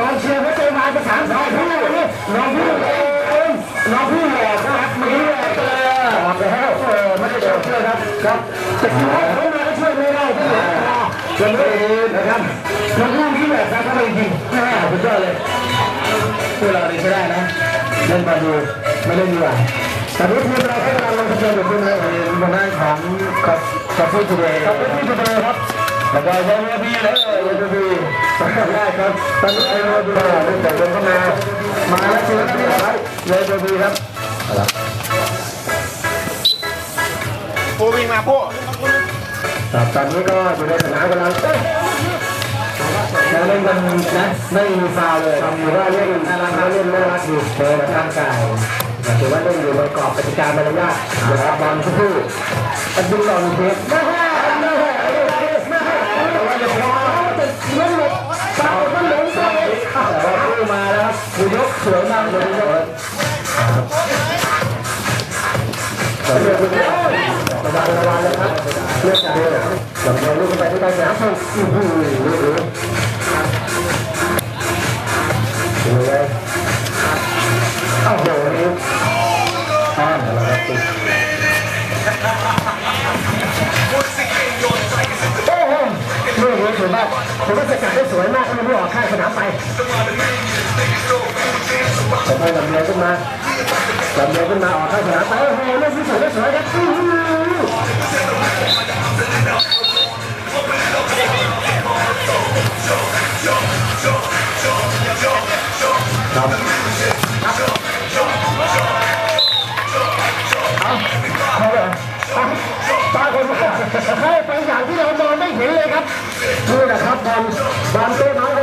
ตองเชียร์ไม่เจอมาประสานสองผู้น้องผู้เองน้องผู้หล่อครับมีเตอร์ออกไปแล้วเออไม่ได้เชื่อครับครับแต่ที่ว่เขามาช่วยไม่ได้ที่หล่อจนเองนะครับน้องผู้นี่แบบะครับเขาเป็นจริงแม่สุดยอดเลยพวกเราดีไม่ได้นะเล่นบอลดูไม่เล่นดีกว่าแต่ที่ทีมเราแค่เราลงทะเบียนเป็นเพื่อนในวันนั้นของกับกับผู้จุดเองกับผู้จุดเองครับ แล้วก็ยังมีเลยยังมีได้ครับตอนนี้ไอ้โรบีได้แต่เดินเข้ามา มาแล้วเชียร์ที่ครับเลยโรบีครับปูวิ่งมาปูครับตอนนี้ก็อยู่ในสนามกำลังเอ้ยยังเล่นกันนะไม่มีฟาวเลยถือว่าเล่นน่ารักเล่นน่ารักอยู่เจอกับร่างกายถือว่าเล่นอยู่ในกรอบกติกามารยาทเดี๋ยวรับบอลสักครู่ตัดดึงหลอกเทป มาแล้วครับผู้ยกสวยมากเลยยกระวังระวังร สนามถูกอื้อหือดูเลยโอ้โหนี่อ่านแล้วครับติดโอ้โหลูกนี้สวยมากผมว่าสกัดได้สวยมากถ้ามันไม่ออกข้างสนามไปแต่พอลำเลียงขึ้นมาลำเลียงขึ้นมาออกข้างสนามไปโอ้โหลูกนี้สวยได้สวยครับครับ ให้ไปอย่างที่เรามองไม่เห็นเลยครับนี่แหละครับบอลบอลเต้บ